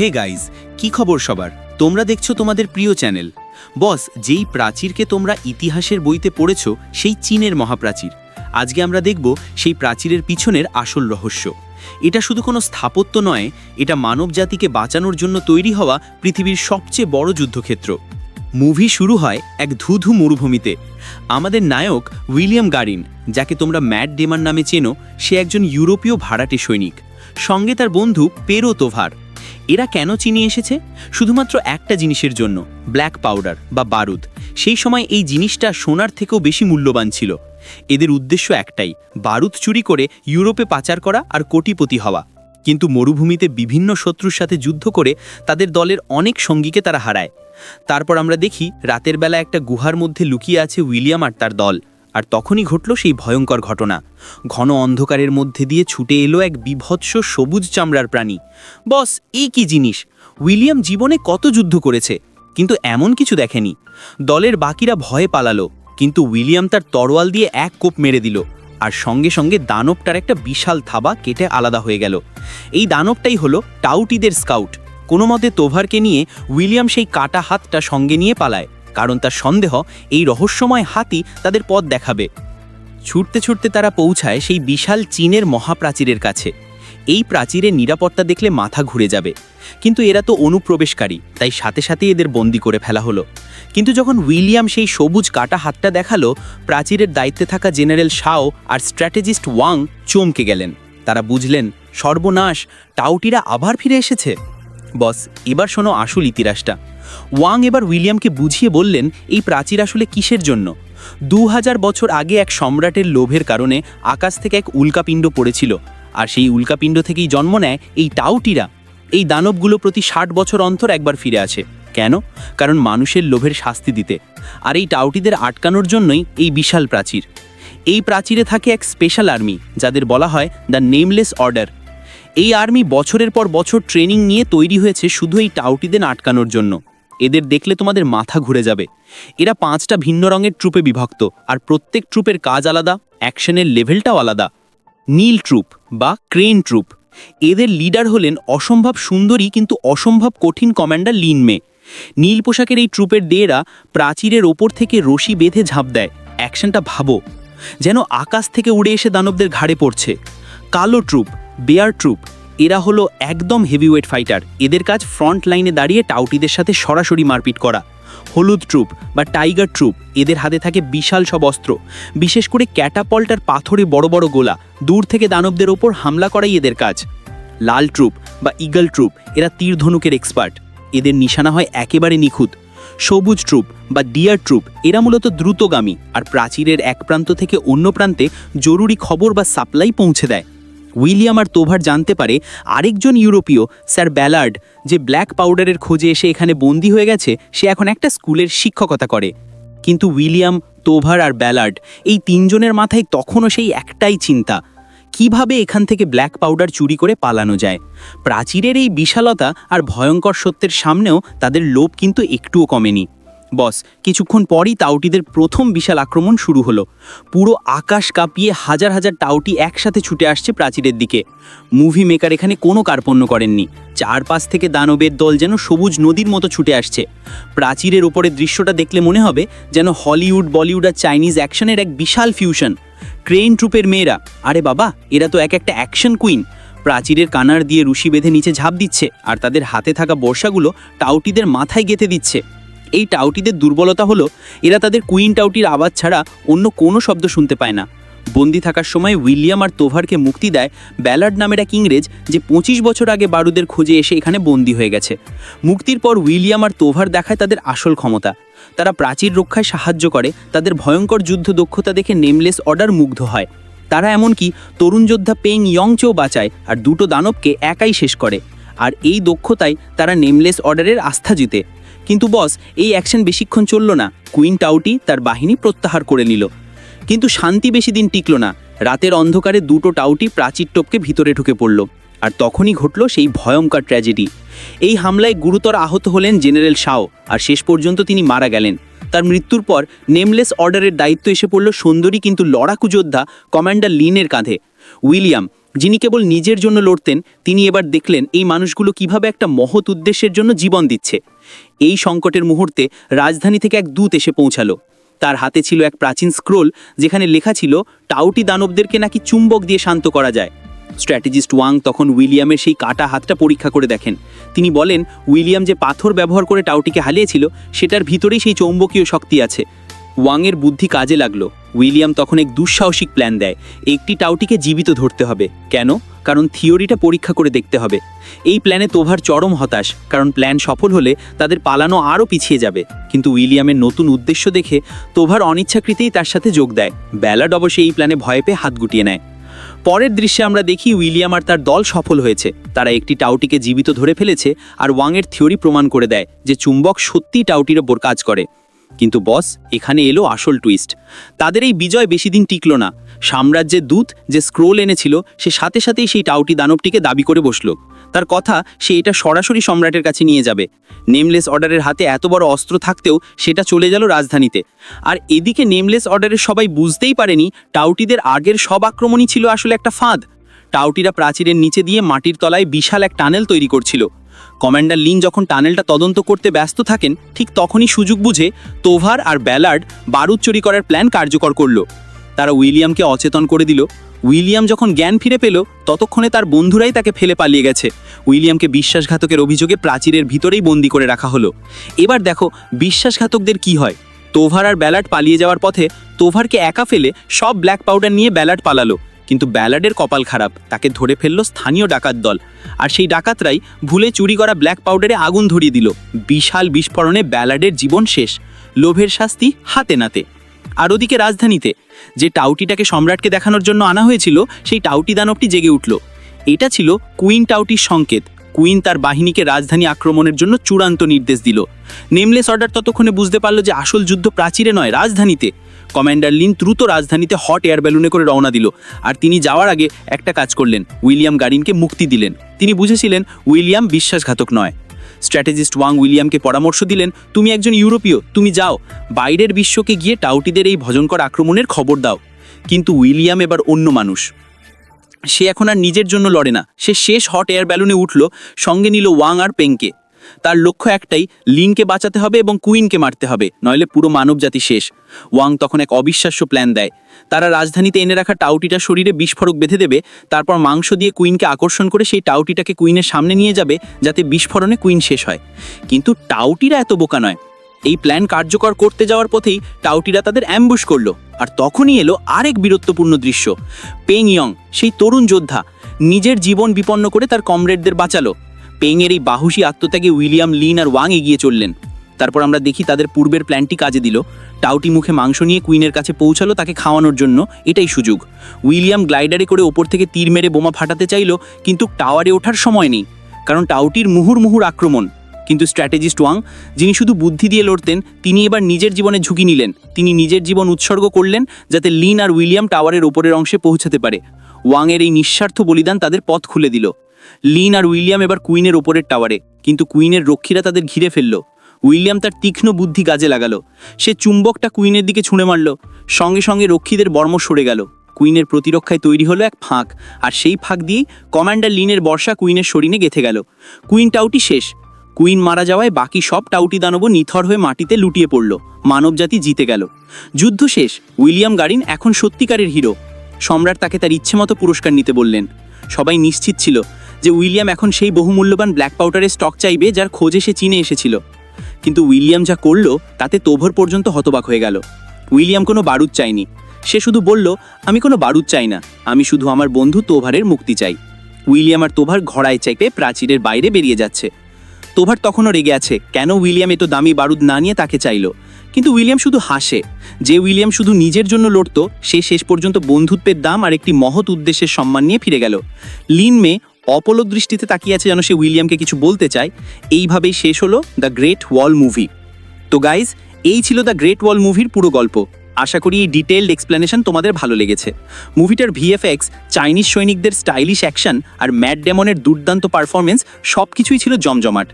Hey guys, কি খবর সবার? তোমরা দেখছ তোমাদের প্রিয় চ্যানেল। বস, যেই প্রাচীরকে তোমরা ইতিহাসের বইতে পড়েছ, সেই চীনের মহাপ্রাচীর। আজকে আমরা দেখব সেই প্রাচীরের পিছনের আসল রহস্য। এটা শুধু কোনো স্থাপত্য নয়, এটা মানব জাতিকে বাঁচানোর জন্য তৈরি হওয়া পৃথিবীর সবচেয়ে বড় যুদ্ধক্ষেত্র। মুভি শুরু হয় এক ধুধু মরুভূমিতে। আমাদের নায়ক উইলিয়াম গারিন, যাকে তোমরা ম্যাট ডেমার নামে চেনো, সে একজন ইউরোপীয় ভাড়াটে সৈনিক। সঙ্গে তার বন্ধু পেরো তোভার। এরা কেন চিনি এসেছে? শুধুমাত্র একটা জিনিসের জন্য, ব্ল্যাক পাউডার বা বারুদ। সেই সময় এই জিনিসটা সোনার থেকেও বেশি মূল্যবান ছিল। এদের উদ্দেশ্য একটাই, বারুদ চুরি করে ইউরোপে পাচার করা আর কোটিপতি হওয়া। কিন্তু মরুভূমিতে বিভিন্ন শত্রুর সাথে যুদ্ধ করে তাদের দলের অনেক সঙ্গীকে তারা হারায়। তারপর আমরা দেখি রাতের বেলা একটা গুহার মধ্যে লুকিয়ে আছে উইলিয়াম আর তার দল, আর তখনই ঘটল সেই ভয়ঙ্কর ঘটনা। ঘন অন্ধকারের মধ্যে দিয়ে ছুটে এলো এক বিভৎস সবুজ চামড়ার প্রাণী। বস এই কি জিনিস? উইলিয়াম জীবনে কত যুদ্ধ করেছে? কিন্তু এমন কিছু দেখেনি। দলের বাকিরা ভয়ে পালালো, কিন্তু উইলিয়াম তার তরোয়াল দিয়ে এক কোপ মেরে দিল। আর সঙ্গে সঙ্গে দানবটার একটা বিশাল থাবা কেটে আলাদা হয়ে গেল। এই দানবটাই হলো টাউটিদের স্কাউট। কোনো মতে তোভারকে নিয়ে উইলিয়াম সেই কাটা হাতটা সঙ্গে নিয়ে পালায়, কারণ তার সন্দেহ এই রহস্যময় হাতি তাদের পথ দেখাবে। ছুটতে ছুটতে তারা পৌঁছায় সেই বিশাল চীনের মহাপ্রাচীরের কাছে। এই প্রাচীরের নিরাপত্তা দেখলে মাথা ঘুরে যাবে। কিন্তু এরা তো অনুপ্রবেশকারী, তাই সাথে সাথে এদের বন্দি করে ফেলা হলো। কিন্তু যখন উইলিয়াম সেই সবুজ কাটা হাতটা দেখাল, প্রাচীরের দায়িত্বে থাকা জেনারেল শাও আর স্ট্র্যাটেজিস্ট ওয়াং চমকে গেলেন। তারা বুঝলেন, সর্বনাশ, টাউটিরা আবার ফিরে এসেছে। বস, এবার শোনো আসল ইতিহাসটা। ওয়াং এবার উইলিয়ামকে বুঝিয়ে বললেন, এই প্রাচীর আসলে কিসের জন্য? দু হাজার বছর আগে এক সম্রাটের লোভের কারণে আকাশ থেকে এক উল্কাপিণ্ড পড়েছিল, আর সেই উল্কাপিণ্ড থেকেই জন্ম নেয় এই টাউটিরা। এই দানবগুলো প্রতি ষাট বছর অন্তর একবার ফিরে আসে। কেন? কারণ মানুষের লোভের শাস্তি দিতে। আর এই টাউটিদের আটকানোর জন্যই এই বিশাল প্রাচীর। এই প্রাচীরে থাকে এক স্পেশাল আর্মি, যাদের বলা হয় দ্য নেমলেস অর্ডার। এই আর্মি বছরের পর বছর ট্রেনিং নিয়ে তৈরি হয়েছে শুধু এই টাউটিদের আটকানোর জন্য। এদের দেখলে তোমাদের মাথা ঘুরে যাবে। এরা পাঁচটা ভিন্ন রঙের ট্রুপে বিভক্ত, আর প্রত্যেক ট্রুপের কাজ আলাদা, অ্যাকশনের লেভেলটাও আলাদা। নীল ট্রুপ বা ক্রেন ট্রুপ। এদের লিডার হলেন অসম্ভব সুন্দরী কিন্তু অসম্ভব কঠিন কমান্ডার লিন মে। নীল পোশাকের এই ট্রুপের দেয়েরা প্রাচীরের ওপর থেকে রশি বেঁধে ঝাঁপ দেয়। অ্যাকশনটা ভাবো। যেন আকাশ থেকে উড়ে এসে দানবদের ঘাড়ে পড়ছে। কালো ট্রুপ, বেয়ার ট্রুপ, এরা হলো একদম হেভিওয়েট ফাইটার। এদের কাজ ফ্রন্ট লাইনে দাঁড়িয়ে টাউটিদের সাথে সরাসরি মারপিট করা। হলুদ ট্রুপ বা টাইগার ট্রুপ, এদের হাতে থাকে বিশাল সব অস্ত্র। বিশেষ করে ক্যাটাপল্টার পাথরে বড় বড় গোলা, দূর থেকে দানবদের ওপর হামলা করাই এদের কাজ। লাল ট্রুপ বা ইগল ট্রুপ, এরা তীর ধনুকের এক্সপার্ট। এদের নিশানা হয় একেবারে নিখুঁত। সবুজ ট্রুপ বা ডিয়ার ট্রুপ, এরা মূলত দ্রুতগামী, আর প্রাচীরের এক প্রান্ত থেকে অন্য প্রান্তে জরুরি খবর বা সাপ্লাই পৌঁছে দেয়। উইলিয়াম আর তোভার জানতে পারে আরেকজন ইউরোপীয়, স্যার ব্যালার্ড, যে ব্ল্যাক পাউডারের খোঁজে এসে এখানে বন্দি হয়ে গেছে, সে এখন একটা স্কুলের শিক্ষকতা করে। কিন্তু উইলিয়াম, তোভার আর ব্যালার্ড এই তিনজনের মাথায় তখনও সেই একটাই চিন্তা। কীভাবে এখান থেকে ব্ল্যাক পাউডার চুরি করে পালানো যায়? প্রাচীরের এই বিশালতা আর ভয়ঙ্কর সত্যের সামনেও তাদের লোভ কিন্তু একটুও কমেনি। বস, কিছুক্ষণ পরই টাউটিদের প্রথম বিশাল আক্রমণ শুরু হলো। পুরো আকাশ কাঁপিয়ে হাজার হাজার টাউটি একসাথে ছুটে আসছে প্রাচীরের দিকে। মুভি মেকার এখানে কোনো কার্পণ্য করেননি। চারপাশ থেকে দানবের দল যেন সবুজ নদীর মতো ছুটে আসছে। প্রাচীরের ওপরের দৃশ্যটা দেখলে মনে হবে যেন হলিউড, বলিউড আর চাইনিজ অ্যাকশনের এক বিশাল ফিউশন। ক্রেন ট্রুপের মেয়েরা, আরে বাবা, এরা তো এক একটা অ্যাকশন কুইন। প্রাচীরের কানার দিয়ে রুশি বেঁধে নিচে ঝাঁপ দিচ্ছে, আর তাদের হাতে থাকা বর্ষাগুলো টাউটিদের মাথায় গেঁথে দিচ্ছে। এই টাউটিদের দুর্বলতা হলো, এরা তাদের কুইন টাউটির আওয়াজ ছাড়া অন্য কোনো শব্দ শুনতে পায় না। বন্দি থাকার সময় উইলিয়াম আর তোভারকে মুক্তি দেয় ব্যালার্ড নামের এক ইংরেজ যে পঁচিশ বছর আগে বারুদের খোঁজে এসে এখানে বন্দি হয়ে গেছে। মুক্তির পর উইলিয়াম আর তোভার দেখায় তাদের আসল ক্ষমতা। তারা প্রাচীর রক্ষায় সাহায্য করে, তাদের ভয়ঙ্কর যুদ্ধ দক্ষতা দেখে নেমলেস অর্ডার মুগ্ধ হয়। তারা এমনকি তরুণ যোদ্ধা পেং ইয়ংচেও বাঁচায় আর দুটো দানবকে একাই শেষ করে। আর এই দক্ষতায় তারা নেমলেস অর্ডারের আস্থা জিতে। কিন্তু বস, এই অ্যাকশন বেশিক্ষণ চলল না। কুইন টাউটি তার বাহিনী প্রত্যাহার করে নিল। কিন্তু শান্তি বেশি দিন টিকল না। রাতের অন্ধকারে দুটো টাউটি প্রাচীর টপকে ভিতরে ঢুকে পড়ল। আর তখনই ঘটল সেই ভয়ঙ্কর ট্র্যাজেডি। এই হামলায় গুরুতর আহত হলেন জেনারেল শাও আর শেষ পর্যন্ত তিনি মারা গেলেন। তার মৃত্যুর পর নেমলেস অর্ডারের দায়িত্ব এসে পড়ল সুন্দরী কিন্তু লড়াকু যোদ্ধা কমান্ডার লিনের কাঁধে। উইলিয়াম যিনি কেবল নিজের জন্য লড়তেন, তিনি এবার দেখলেন এই মানুষগুলো কীভাবে একটা মহৎ উদ্দেশ্যের জন্য জীবন দিচ্ছে। এই সংকটের মুহূর্তে রাজধানী থেকে এক দূত এসে পৌঁছালো। তার হাতে ছিল এক প্রাচীন স্ক্রোল, যেখানে লেখা ছিল, টাউটি দানবদেরকে নাকি চুম্বক দিয়ে শান্ত করা যায়। স্ট্র্যাটেজিস্ট ওয়াং তখন উইলিয়ামের সেই কাটা হাতটা পরীক্ষা করে দেখেন। তিনি বলেন, উইলিয়াম যে পাথর ব্যবহার করে টাউটিকে হারিয়েছিল, সেটার ভিতরেই সেই চৌম্বকীয় শক্তি আছে। ওয়াংয়ের বুদ্ধি কাজে লাগল। উইলিয়াম তখন এক দুঃসাহসিক প্ল্যান দেয়, একটি টাউটিকে জীবিত ধরতে হবে। কেন? কারণ থিওরিটা পরীক্ষা করে দেখতে হবে। এই প্ল্যানে তোভার চরম হতাশ, কারণ প্ল্যান সফল হলে তাদের পালানো আরও পিছিয়ে যাবে। কিন্তু উইলিয়ামের নতুন উদ্দেশ্য দেখে তোভার অনিচ্ছাকৃতেই তার সাথে যোগ দেয়। ব্যালাড অবশ্য এই প্ল্যানে ভয় পেয়ে হাত গুটিয়ে নেয়। পরের দৃশ্যে আমরা দেখি উইলিয়াম আর তার দল সফল হয়েছে। তারা একটি টাউটিকে জীবিত ধরে ফেলেছে আর ওয়াংয়ের থিওরি প্রমাণ করে দেয় যে চুম্বক সত্যিই টাউটির ওপর কাজ করে। কিন্তু বস, এখানে এলো আসল টুইস্ট তাদের এই বিজয় বেশি দিন টিকল না। সাম্রাজ্যের দূত যে স্ক্রোল এনেছিল, সে সাথে সাথেই সেই টাউটি দানবটিকে দাবি করে বসল। তার কথা, সে এটা সরাসরি সম্রাটের কাছে নিয়ে যাবে। নেমলেস অর্ডারের হাতে এত বড় অস্ত্র থাকতেও সেটা চলে গেল রাজধানীতে। আর এদিকে নেমলেস অর্ডারের সবাই বুঝতেই পারেনি, টাউটিদের আগের সব আক্রমণই ছিল আসলে একটা ফাঁদ। টাউটিরা প্রাচীরের নিচে দিয়ে মাটির তলায় বিশাল এক টানেল তৈরি করছিল। কমান্ডার লিন যখন টানেলটা তদন্ত করতে ব্যস্ত থাকেন, ঠিক তখনই সুযোগ বুঝে তোভার আর ব্যালার্ড বারুদ চুরি করার প্ল্যান কার্যকর করল। তারা উইলিয়ামকে অচেতন করে দিল। উইলিয়াম যখন জ্ঞান ফিরে পেল, ততক্ষণে তার বন্ধুরাই তাকে ফেলে পালিয়ে গেছে। উইলিয়ামকে বিশ্বাসঘাতকের অভিযোগে প্রাচীরের ভিতরেই বন্দি করে রাখা হলো। এবার দেখো, বিশ্বাসঘাতকদের কি হয়? তোভার আর ব্যালাট পালিয়ে যাওয়ার পথে তোভারকে একা ফেলে সব ব্ল্যাক পাউডার নিয়ে ব্যালাট পালালো। কিন্তু ব্যালাডের কপাল খারাপ, তাকে ধরে ফেলল স্থানীয় ডাকাত দল। আর সেই ডাকাতরাই ভুলে চুরি করা ব্ল্যাক পাউডারে আগুন ধরিয়ে দিল। বিশাল বিস্ফোরণে ব্যালাডের জীবন শেষ, লোভের শাস্তি হাতে নাতে। আর ওদিকে রাজধানীতে, যে টাউটিটাকে সম্রাটকে দেখানোর জন্য আনা হয়েছিল, সেই টাউটি দানবটি জেগে উঠল। এটা ছিল কুইন টাউটির সংকেত। কুইন তার বাহিনীকে রাজধানী আক্রমণের জন্য চূড়ান্ত নির্দেশ দিল। নেমলেস অর্ডার ততক্ষণে বুঝতে পারল যে আসল যুদ্ধ প্রাচীরে নয়, রাজধানীতে। কমান্ডার লিন দ্রুত রাজধানীতে হট এয়ার ব্যালুনে করে রওনা দিল। আর তিনি যাওয়ার আগে একটা কাজ করলেন। উইলিয়াম গারিনকে মুক্তি দিলেন। তিনি বুঝেছিলেন, উইলিয়াম বিশ্বাসঘাতক নয়। স্ট্র্যাটেজিস্ট ওয়াং উইলিয়ামকে পরামর্শ দিলেন, তুমি একজন ইউরোপীয়, তুমি যাও। বাইরের বিশ্বকে গিয়ে টাউটিদের এই ভজনকর আক্রমণের খবর দাও। কিন্তু উইলিয়াম এবার অন্য মানুষ। সে এখন আর নিজের জন্য লড়ে না। সে শেষ হট এয়ার ব্যালুনে উঠল, সঙ্গে নিল ওয়াং আর পেংকে। তার লক্ষ্য একটাই, লিনকে বাঁচাতে হবে এবং কুইনকে মারতে হবে, নইলে পুরো মানবজাতি শেষ। ওয়াং তখন এক অবিশ্বাস্য প্ল্যান দেয়। তারা রাজধানীতে এনে রাখা টাউটিটা শরীরে বিস্ফোরক বেঁধে দেবে, তারপর মাংস দিয়ে কুইনকে আকর্ষণ করে সেই টাউটিটাকে কুইনের সামনে নিয়ে যাবে, যাতে বিস্ফোরণে কুইন শেষ হয়। কিন্তু টাউটিরা এত বোকা নয়। এই প্ল্যান কার্যকর করতে যাওয়ার পথেই টাউটিরা তাদের অ্যাম্বুশ করল, আর তখনই এলো আরেক বীরত্বপূর্ণ দৃশ্য। পেং ইয়ং, সেই তরুণ যোদ্ধা, নিজের জীবন বিপন্ন করে তার কমরেডদের বাঁচালো। পেংয়ের এই বাহুসী আত্মত্যাগে উইলিয়াম লিন আর ওয়াং এগিয়ে চললেন। তারপর আমরা দেখি তাদের পূর্বের প্ল্যানটি কাজে দিল। টাউটি মুখে মাংস নিয়ে কুইনের কাছে পৌঁছালো তাকে খাওয়ানোর জন্য। এটাই সুযোগ। উইলিয়াম গ্লাইডারে করে ওপর থেকে তীর মেরে বোমা ফাটাতে চাইলো, কিন্তু টাওয়ারে ওঠার সময় নেই, কারণ টাউটির মুহুর মুহুর আক্রমণ। কিন্তু স্ট্র্যাটেজিস্ট ওয়াং, যিনি শুধু বুদ্ধি দিয়ে লড়তেন, তিনি এবার নিজের জীবনে ঝুঁকি নিলেন। তিনি নিজের জীবন উৎসর্গ করলেন যাতে লিন আর উইলিয়াম টাওয়ারের ওপরের অংশে পৌঁছাতে পারে। ওয়াংয়ের এই নিঃস্বার্থ বলিদান তাদের পথ খুলে দিল। লিন আর উইলিয়াম এবার কুইনের ওপরের টাওয়ারে, কিন্তু কুইনের রক্ষীরা তাদের ঘিরে ফেলল। উইলিয়াম তার তীক্ষ্ণ বুদ্ধি কাজে লাগালো। সে চুম্বকটা কুইনের দিকে ছুঁড়ে মারল। সঙ্গে সঙ্গে রক্ষীদের বর্ম সরে গেল। কুইনের প্রতিরক্ষায় তৈরি হলো এক ফাঁক, আর সেই ফাঁক দিয়েই কমান্ডার লিনের বর্ষা কুইনের শরীরে গেথে গেল। কুইন টাউটি শেষ। কুইন মারা যাওয়ায় বাকি সব টাউটি দানব নিথর হয়ে মাটিতে লুটিয়ে পড়ল। মানবজাতি জিতে গেল। যুদ্ধ শেষ। উইলিয়াম গারিন এখন সত্যিকারের হিরো। সম্রাট তাকে তার ইচ্ছে মতো পুরস্কার নিতে বললেন। সবাই নিশ্চিত ছিল যে উইলিয়াম এখন সেই বহুমূল্যবান ব্ল্যাক পাউডারের স্টক চাইবে যার খোঁজে সে চীনে এসেছিল। কিন্তু উইলিয়াম যা করল, তাতে তোভর পর্যন্ত হতবাক হয়ে গেল। উইলিয়াম কোনো বারুদ চায়নি। সে শুধু বলল, আমি কোনো বারুদ চাই না। আমি শুধু আমার বন্ধু তোভারের মুক্তি চাই। উইলিয়াম আর তোভার ঘোড়ায় চাইপে প্রাচীরের বাইরে বেরিয়ে যাচ্ছে। তোভার তখনও রেগে আছে, কেন উইলিয়াম এত দামি বারুদ না নিয়ে তাকে চাইলো? কিন্তু উইলিয়াম শুধু হাসে। যে উইলিয়াম শুধু নিজের জন্য লড়তো, সে শেষ পর্যন্ত বন্ধুত্বের দাম আর একটি মহৎ উদ্দেশ্যের সম্মান নিয়ে ফিরে গেল। লিন মে অপলক দৃষ্টিতে তাকিয়ে আছে যেন সে উইলিয়ামকে কিছু বলতে চায়। এইভাবেই শেষ হলো দ্য গ্রেট ওয়াল মুভি। তো গাইজ, এই ছিল দ্য গ্রেট ওয়াল মুভির পুরো গল্প। আশা করি এই ডিটেলড এক্সপ্লেনেশন তোমাদের ভালো লেগেছে। মুভিটার ভিএফএক্স, চাইনিজ সৈনিকদের স্টাইলিশ অ্যাকশন আর ম্যাট ডেমনের দুর্দান্ত পারফরমেন্স সব কিছুই ছিল জমজমাট।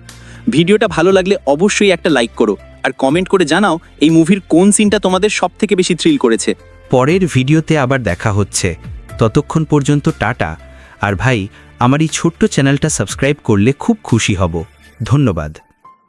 ভিডিওটা ভালো লাগলে অবশ্যই একটা লাইক করো আর কমেন্ট করে জানাও এই মুভির কোন সিনটা তোমাদের সব থেকে বেশি থ্রিল করেছে। পরের ভিডিওতে আবার দেখা হচ্ছে। ততক্ষণ পর্যন্ত টাটা। আর ভাই আমার এই ছোট্ট চ্যানেলটা সাবস্ক্রাইব করলে খুব খুশি হব। ধন্যবাদ।